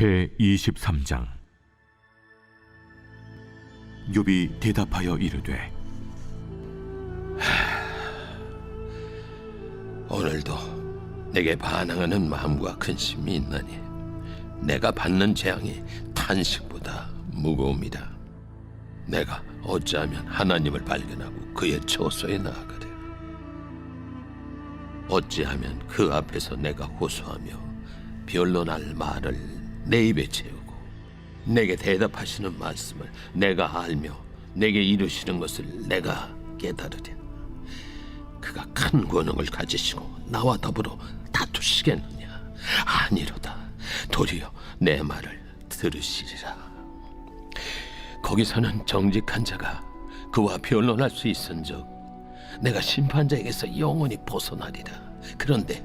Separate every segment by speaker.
Speaker 1: 제 23장 욥이 대답하여 이르되
Speaker 2: 오늘도 내게 반항하는 마음과 근심이 있나니 내가 받는 재앙이 탄식보다 무거웁니다. 내가 어찌하면 하나님을 발견하고 그의 처소에 나아가랴. 어찌하면 그 앞에서 내가 호소하며 변론할 말을 내 입에 채우고 내게 대답하시는 말씀을 내가 알며 내게 이루시는 것을 내가 깨달으랴. 그가 큰 권능을 가지시고 나와 더불어 다투시겠느냐? 아니로다. 도리어 내 말을 들으시리라. 거기서는 정직한 자가 그와 변론할 수 있은즉 내가 심판자에게서 영원히 벗어나리라. 그런데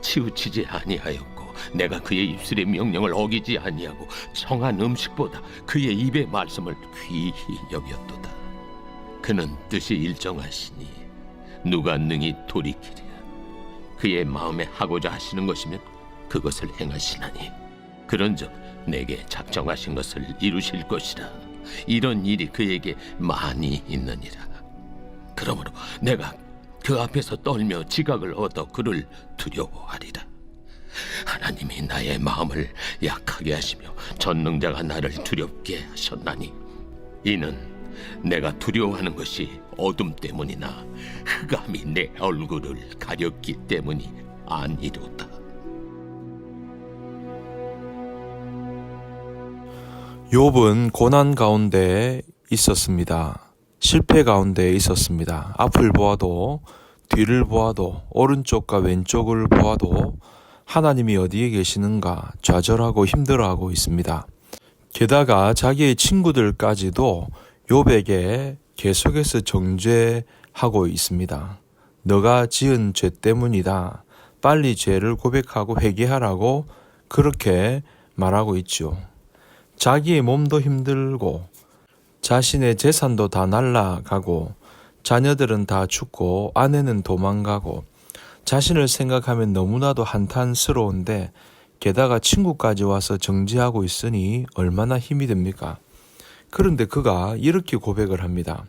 Speaker 2: 치우치지 아니하였고 내가 그의 입술의 명령을 어기지 아니하고 청한 음식보다 그의 입의 말씀을 귀히 여겼도다. 그는 뜻이 일정하시니 누가 능히 돌이키랴. 그의 마음에 하고자 하시는 것이면 그것을 행하시나니 그런즉 내게 작정하신 것을 이루실 것이라 이런 일이 그에게 많이 있느니라 그러므로 내가 그 앞에서 떨며 지각을 얻어 그를 두려워하리라 하나님이 나의 마음을 약하게 하시며 전능자가 나를 두렵게 하셨나니 이는 내가 두려워하는 것이 어둠 때문이나 흑암이 내 얼굴을 가렸기 때문이 아니로다.
Speaker 3: 욥은 고난 가운데 있었습니다. 실패 가운데 있었습니다. 앞을 보아도 뒤를 보아도 오른쪽과 왼쪽을 보아도 하나님이 어디에 계시는가 좌절하고 힘들어하고 있습니다. 게다가 자기의 친구들까지도 욥에게 계속해서 정죄하고 있습니다. 너가 지은 죄 때문이다. 빨리 죄를 고백하고 회개하라고 그렇게 말하고 있죠. 자기의 몸도 힘들고 자신의 재산도 다 날라가고 자녀들은 다 죽고 아내는 도망가고 자신을 생각하면 너무나도 한탄스러운데 게다가 친구까지 와서 정지하고 있으니 얼마나 힘이 듭니까? 그런데 그가 이렇게 고백을 합니다.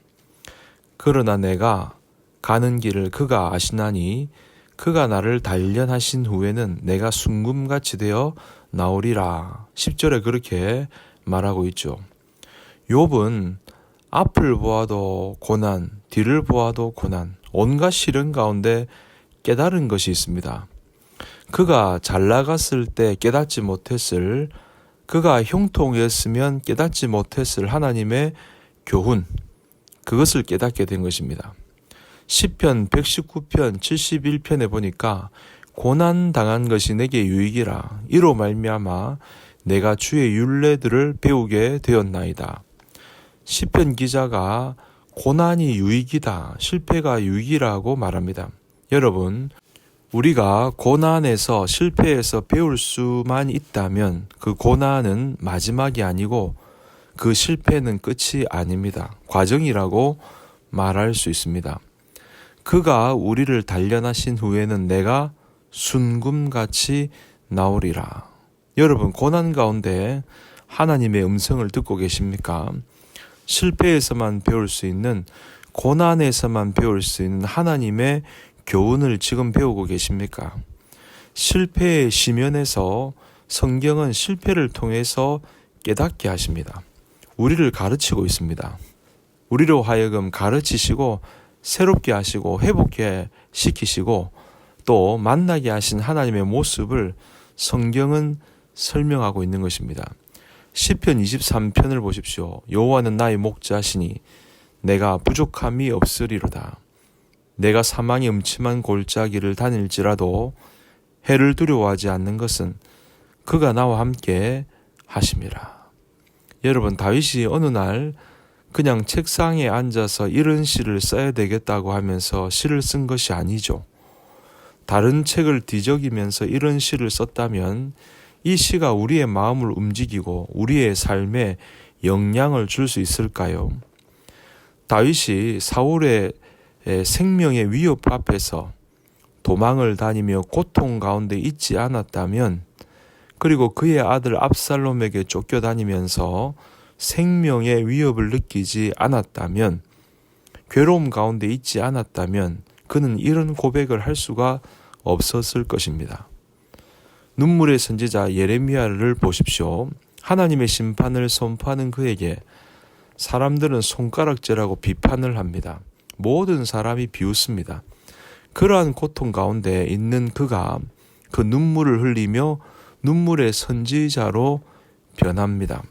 Speaker 3: 그러나 내가 가는 길을 그가 아시나니 그가 나를 단련하신 후에는 내가 순금같이 되어 나오리라. 10절에 그렇게 말하고 있죠. 욥은 앞을 보아도 고난, 뒤를 보아도 고난, 온갖 시련 가운데 깨달은 것이 있습니다. 그가 잘 나갔을 때 깨닫지 못했을 그가 형통했으면 깨닫지 못했을 하나님의 교훈 그것을 깨닫게 된 것입니다. 시편 119편 71편에 보니까 고난 당한 것이 내게 유익이라 이로 말미암아 내가 주의 율례들을 배우게 되었나이다. 시편 기자가 고난이 유익이다. 실패가 유익이라고 말합니다. 여러분, 우리가 고난에서 실패해서 배울 수만 있다면 그 고난은 마지막이 아니고 그 실패는 끝이 아닙니다. 과정이라고 말할 수 있습니다. 그가 우리를 단련하신 후에는 내가 순금같이 나오리라. 여러분, 고난 가운데 하나님의 음성을 듣고 계십니까? 실패에서만 배울 수 있는, 고난에서만 배울 수 있는 하나님의 교훈을 지금 배우고 계십니까? 실패의 시면에서 성경은 실패를 통해서 깨닫게 하십니다. 우리를 가르치고 있습니다. 우리로 하여금 가르치시고 새롭게 하시고 회복해 시키시고 또 만나게 하신 하나님의 모습을 성경은 설명하고 있는 것입니다. 시편 23편을 보십시오. 여호와는 나의 목자시니 내가 부족함이 없으리로다. 내가 사망의 음침한 골짜기를 다닐지라도 해를 두려워하지 않는 것은 그가 나와 함께 하심이라. 여러분 다윗이 어느 날 그냥 책상에 앉아서 이런 시를 써야 되겠다고 하면서 시를 쓴 것이 아니죠. 다른 책을 뒤적이면서 이런 시를 썼다면 이 시가 우리의 마음을 움직이고 우리의 삶에 영향을 줄 수 있을까요? 다윗이 사울의 생명의 위협 앞에서 도망을 다니며 고통 가운데 있지 않았다면 그리고 그의 아들 압살롬에게 쫓겨다니면서 생명의 위협을 느끼지 않았다면 괴로움 가운데 있지 않았다면 그는 이런 고백을 할 수가 없었을 것입니다. 눈물의 선지자 예레미야를 보십시오. 하나님의 심판을 선포하는 그에게 사람들은 손가락질하고 비판을 합니다. 모든 사람이 비웃습니다. 그러한 고통 가운데 있는 그가 그 눈물을 흘리며 눈물의 선지자로 변합니다.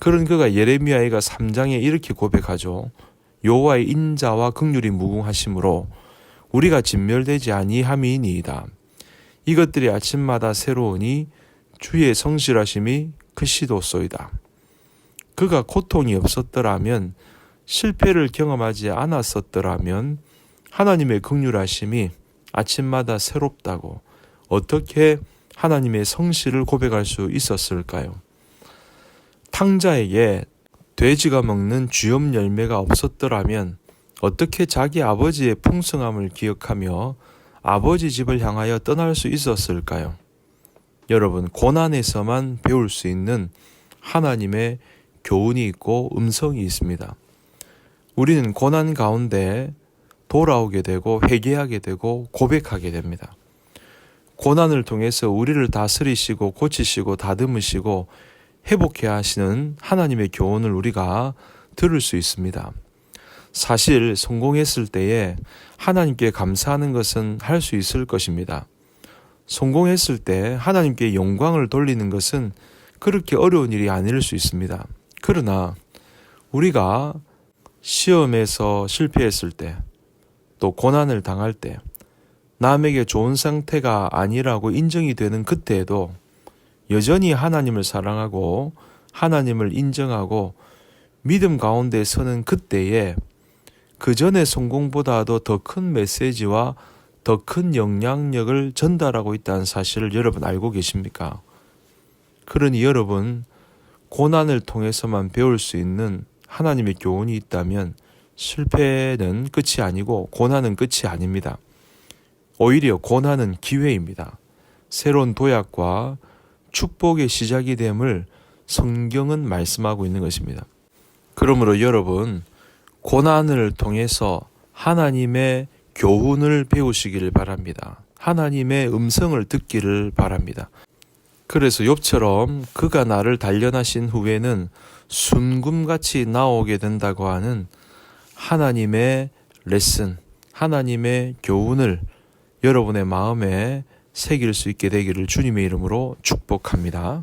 Speaker 3: 그런 그가 예레미야가 3장에 이렇게 고백하죠. 여호와의 인자와 극률이 무궁하심으로 우리가 진멸되지 아니함이니이다. 이것들이 아침마다 새로우니 주의 성실하심이 크시도소이다. 그가 고통이 없었더라면 실패를 경험하지 않았었더라면 하나님의 극률하심이 아침마다 새롭다고 어떻게 하나님의 성실을 고백할 수 있었을까요? 탕자에게 돼지가 먹는 쥐염 열매가 없었더라면 어떻게 자기 아버지의 풍성함을 기억하며 아버지 집을 향하여 떠날 수 있었을까요? 여러분, 고난에서만 배울 수 있는 하나님의 교훈이 있고 음성이 있습니다. 우리는 고난 가운데 돌아오게 되고 회개하게 되고 고백하게 됩니다. 고난을 통해서 우리를 다스리시고 고치시고 다듬으시고 회복해 하시는 하나님의 교훈을 우리가 들을 수 있습니다. 사실 성공했을 때에 하나님께 감사하는 것은 할 수 있을 것입니다. 성공했을 때 하나님께 영광을 돌리는 것은 그렇게 어려운 일이 아닐 수 있습니다. 그러나 우리가 시험에서 실패했을 때, 또 고난을 당할 때, 남에게 좋은 상태가 아니라고 인정이 되는 그때에도 여전히 하나님을 사랑하고 하나님을 인정하고 믿음 가운데 서는 그때에 그 전의 성공보다도 더 큰 메시지와 더 큰 영향력을 전달하고 있다는 사실을 여러분 알고 계십니까? 그러니 여러분, 고난을 통해서만 배울 수 있는 하나님의 교훈이 있다면 실패는 끝이 아니고 고난은 끝이 아닙니다. 오히려 고난은 기회입니다. 새로운 도약과 축복의 시작이 됨을 성경은 말씀하고 있는 것입니다. 그러므로 여러분, 고난을 통해서 하나님의 교훈을 배우시기를 바랍니다. 하나님의 음성을 듣기를 바랍니다. 그래서 욥처럼 그가 나를 단련하신 후에는 순금같이 나오게 된다고 하는 하나님의 레슨, 하나님의 교훈을 여러분의 마음에 새길 수 있게 되기를 주님의 이름으로 축복합니다.